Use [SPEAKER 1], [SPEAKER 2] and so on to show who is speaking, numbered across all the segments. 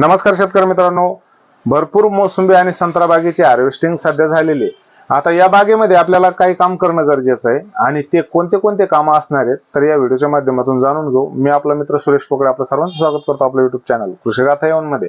[SPEAKER 1] नमस्कार शेतकरी मित्रांनो. भरपूर मोसंबी आणि संत्रा बागेची हार्वेस्टिंग सध्या झालेली आहे. आता या बागेमध्ये आपल्याला काही काम करणं गरजेचं आहे आणि ते कोणते कोणते कामं असणार आहेत तर या व्हिडिओच्या माध्यमातून जाणून घेऊ. मी आपला मित्र सुरेश पोकडे आपलं सर्वांचं स्वागत करतो आपल्या युट्यूब चॅनल कृषीगाथा येऊन मध्ये.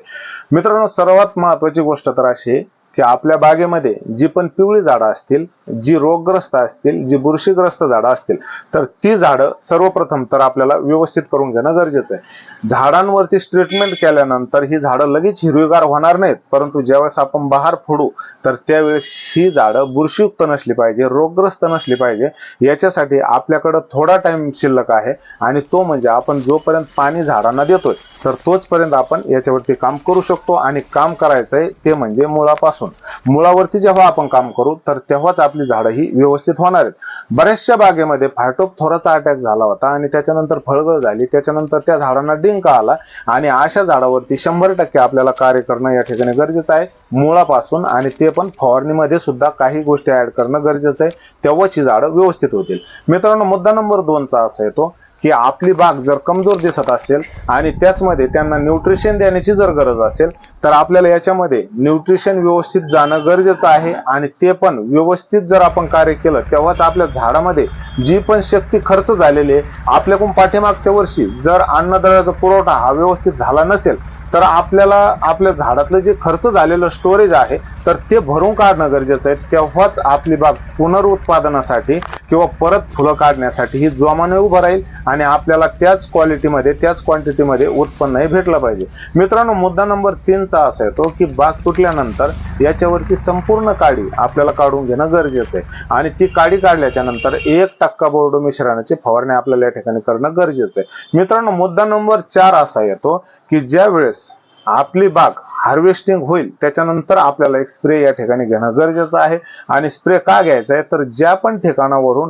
[SPEAKER 1] मित्रांनो सर्वात महत्वाची गोष्ट तर अशी आहे की आपल्या बागेमध्ये जी पण पिवळी झाडं असतील जी रोगग्रस्त असतील जी बुरशीग्रस्त झाडं असतील तर ती झाडं सर्वप्रथम तर आपल्याला व्यवस्थित करून घेणं गरजेचं आहे. झाडांवरती ट्रीटमेंट केल्यानंतर ही झाडं लगेच हिरवीगार होणार नाहीत परंतु ज्यावेळेस आपण बहार फोडू तर त्यावेळेस ही झाडं बुरशीयुक्त नसली पाहिजे रोगग्रस्त नसली पाहिजे याच्यासाठी आपल्याकडं थोडा टाइम शिल्लक आहे आणि तो म्हणजे आपण जोपर्यंत पाणी झाडांना देतोय तर तोचपर्यंत आपण याच्यावरती काम करू शकतो आणि काम करायचंय ते म्हणजे मुळापासून. मुळावरती जेव्हा आपण काम करू तर तेव्हाच आपली झाडं ही व्यवस्थित होणार आहेत. बऱ्याचशा बागेमध्ये फायटोप थोराचा अटॅक झाला होता आणि त्याच्यानंतर फळगळ झाली. त्याच्यानंतर त्या झाडांना डिंक आला आणि अशा झाडावरती शंभर टक्के आपल्याला कार्य करणं या ठिकाणी गरजेचं आहे. मुळापासून आणि ते पण फवारणीमध्ये सुद्धा काही गोष्टी ऍड करणं गरजेचं आहे. तेव्हाच ही झाडं व्यवस्थित होतील. मित्रांनो मुद्दा नंबर दोनचा असा येतो. की आपली बाग जर कमजोर दिसत असेल आणि त्याचमध्ये त्यांना न्यूट्रिशन देण्याची जर गरज असेल तर आपल्याला याच्यामध्ये न्यूट्रिशन व्यवस्थित जाणं गरजेचं आहे आणि ते पण व्यवस्थित जर आपण कार्य केलं तेव्हाच आपल्या झाडामध्ये जी पण शक्ती खर्च झालेली आहे आपल्याकडून पाठीमागच्या वर्षी जर अन्नद्रव्याचा पुरवठा हा व्यवस्थित झाला नसेल तर आपल्याला आपल्या झाडातलं जे खर्च झालेलं स्टोरेज आहे तर ते भरून काढणं गरजेचं आहे. तेव्हाच आपली बाग पुनरुत्पादनासाठी किंवा परत फुलं काढण्यासाठी ही जोमाने उभं राहील आणि आपल्याला त्याच क्वालिटीमध्ये त्याच क्वांटिटीमध्ये उत्पन्नही भेटलं पाहिजे. मित्रांनो मुद्दा नंबर तीनचा असा येतो की बाग तुटल्यानंतर याच्यावरची संपूर्ण काडी आपल्याला काढून घेणं गरजेचं आहे. आणि ती काडी काढल्याच्या नंतर एक टक्का बोर्डो मिश्रणाची फवारणी आपल्याला या ठिकाणी करणं गरजेचं आहे. मित्रांनो मुद्दा नंबर चार असा येतो की ज्या वेळेस आपली बाग हार्वेस्टिंग होईल त्याच्यानंतर आपल्याला एक स्प्रे या ठिकाणी घेणं गरजेचं आहे. आणि स्प्रे का घ्यायचा आहे? तर ज्या पण ठिकाणावरून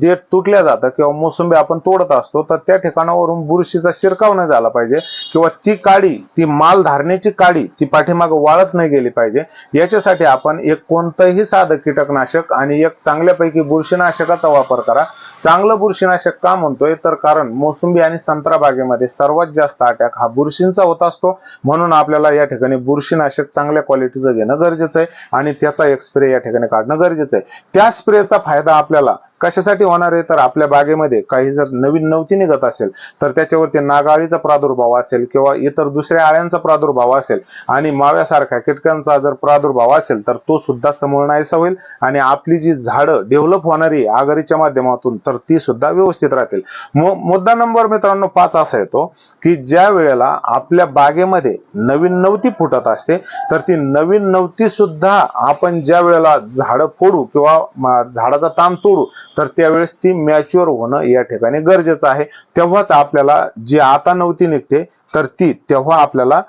[SPEAKER 1] देठ तुटल्या जातं किंवा मोसंबी आपण तोडत असतो तर त्या ठिकाणावरून बुरशीचा शिरकाव नाही झाला पाहिजे किंवा ती काडी ती माल धारण्याची काडी ती पाठीमागं वाळत नाही गेली पाहिजे. याच्यासाठी आपण एक कोणतंही साधं कीटकनाशक आणि एक चांगल्यापैकी बुरशीनाशकाचा वापर करा. चांगलं बुरशीनाशक का म्हणतोय? तर कारण मोसंबी आणि संत्रा बागेमध्ये सर्वात जास्त अटॅक हा बुरशींचा होत असतो. म्हणून आपल्याला या ठिकाणी बुरशीनाशक चांगल्या क्वालिटीचं घेणं गरजेचं आहे आणि त्याचा एक स्प्रे या ठिकाणी काढणं गरजेचं आहे. त्या स्प्रेचा फायदा आपल्याला कशासाठी होणार आहे? तर आपल्या बागेमध्ये काही जर नवीन नवती निघत असेल तर त्याच्यावरती नागाळीचा प्रादुर्भाव असेल किंवा इतर दुसऱ्या आळ्यांचा प्रादुर्भाव असेल आणि माव्यासारख्या कीटकांचा जर प्रादुर्भाव असेल तर तो सुद्धा समोर नाहीसा होईल आणि आपली जी झाडं डेव्हलप होणारी आगरीच्या आघाडीच्या माध्यमातून तर ती सुद्धा व्यवस्थित राहतील. मुद्दा नंबर मित्रांनो पाच असा येतो की ज्या वेळेला आपल्या बागेमध्ये नवीन नवती फुटत असते तर ती नवीन नवती सुद्धा आपण ज्या वेळेला झाडं फोडू किंवा झाडाचा ताण तोडू तर त्यावेळेस ती मॅच्युअर होणं या ठिकाणी गरजेचं आहे. तेव्हाच आपल्याला जी आता नव्हती निघते तर ती तेव्हा आपल्याला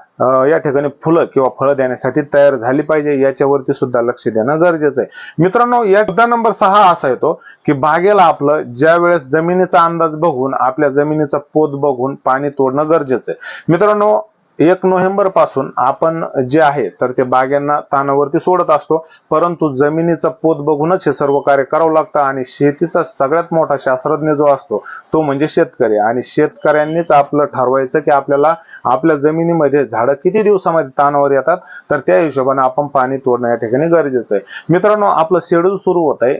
[SPEAKER 1] या ठिकाणी फुलं किंवा फळं देण्यासाठी तयार झाली पाहिजे. याच्यावरती सुद्धा लक्ष देणं गरजेचं आहे. मित्रांनो या मुद्दा नंबर सहा असा येतो की बागेला आपलं ज्या वेळेस जमिनीचा अंदाज बघून आपल्या जमिनीचा पोत बघून पाणी तोडणं गरजेचं आहे. मित्रांनो एक नोव्हेंबरपासून आपण जे आहे तर ते बागांना तानावरती सोडत असतो. परंतु जमिनीचा पोत बघूनच हे सर्व कार्य करावं लागतं आणि शेतीचा सगळ्यात मोठा शास्त्रज्ञ जो असतो तो म्हणजे शेतकरी. आणि शेतकऱ्यांनीच आपलं ठरवायचं की आपल्याला आपल्या जमिनीमध्ये झाडं किती दिवसामध्ये तानावर येतात तर त्या हिशोबाने आपण पाणी तोडणं या ठिकाणी गरजेचं आहे. मित्रांनो आपलं शेड्यूल सुरू होत आहे.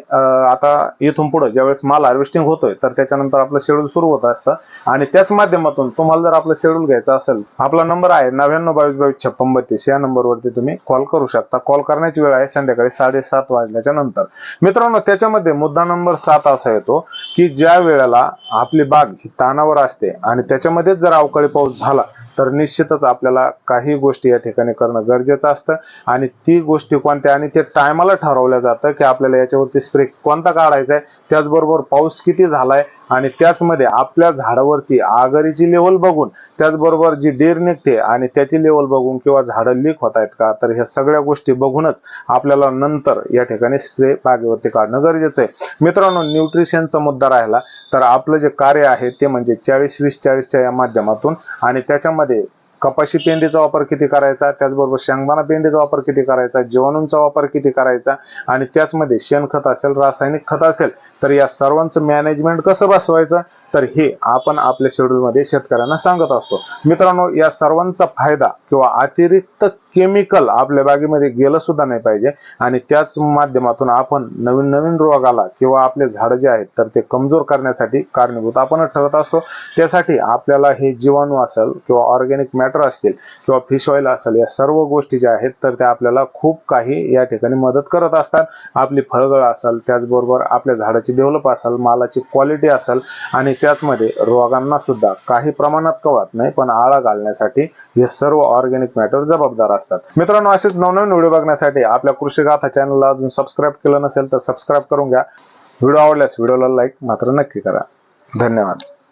[SPEAKER 1] आता इथून पुढे ज्यावेळेस माल हार्वेस्टिंग होतोय तर त्याच्यानंतर आपलं शेड्यूल सुरू होत असतं. आणि त्याच माध्यमातून तुम्हाला जर आपलं शेड्यूल घ्यायचं असेल आपला नंबर आहे नव्याण्णव बावीस बावीस छप्पन बत्तीस. या नंबरवरती तुम्ही कॉल करू शकता. कॉल करण्याची वेळ आहे संध्याकाळी साडेसात वाजल्याच्या नंतर. मित्रांनो त्याच्यामध्ये मुद्दा नंबर सात असा येतो की ज्या वेळेला आपली बाग ही तानावर असते आणि त्याच्यामध्येच जर अवकाळी पाऊस झाला तर निश्चितच आपल्याला काही गोष्टी या ठिकाणी करणं गरजेचं असतं. आणि ती गोष्टी कोणत्या? आणि ते टायमाला ठरवलं जातं की आपल्याला याच्यावरती स्प्रे कोणता काढायचा आहे? त्याचबरोबर पाऊस किती झालाय? आणि त्याचमध्ये आपल्या झाडावरती आगरीची लेवल बघून त्याचबरोबर जी डेर निघते आणि त्याची लेवल बघून किंवा झाडं लीक होत आहेत का तर ह्या सगळ्या गोष्टी बघूनच आपल्याला नंतर या ठिकाणी स्प्रे बागेवरती काढणं गरजेचं आहे. मित्रांनो न्यूट्रिशनचा मुद्दा राहिला तर आपलं जे कार्य आहे ते म्हणजे चाळीस वीस चाळीसच्या या माध्यमातून आणि त्याच्यामध्ये कपाशी पेंडीचा वापर किती करायचा? त्याचबरोबर शेंगदाणा पेंडीचा वापर किती करायचा? जीवाणूंचा वापर किती करायचा? आणि त्याचमध्ये शेणखत असेल रासायनिक खत असेल तर या सर्वांचं मॅनेजमेंट कसं बसवायचं? तर हे आपण आपल्या शेड्यूलमध्ये शेतकऱ्यांना सांगत असतो. मित्रांनो या सर्वांचा फायदा किंवा अतिरिक्त केमिकल आपल्या बागेमध्ये गेलं सुद्धा नाही पाहिजे. आणि त्याच माध्यमातून आपण नवीन नवीन रोगाला किंवा आपले झाडं जे आहेत तर ते कमजोर करण्यासाठी कारणीभूत आपणच ठरत असतो. त्यासाठी आपल्याला हे जीवाणू असेल किंवा ऑर्गॅनिक मॅटर असतील किंवा फिश ऑइल असेल या सर्व गोष्टी ज्या आहेत तर त्या आपल्याला खूप काही या ठिकाणी मदत करत असतात. आपली फळगळ असेल त्याचबरोबर आपल्या झाडाची डेव्हलप असेल मालाची क्वालिटी असेल आणि त्याचमध्ये रोगांना सुद्धा काही प्रमाणात कळत नाही पण आळा घालण्यासाठी हे सर्व ऑर्गॅनिक मॅटर जबाबदार असतात. मित्रांनो असेच नवनवीन व्हिडिओ बघण्यासाठी आपल्या कृषी गाथा चॅनलला अजून सबस्क्राईब केलं नसेल तर सबस्क्राईब करून घ्या. व्हिडिओ आवडल्यास व्हिडिओला लाईक मात्र नक्की करा. धन्यवाद.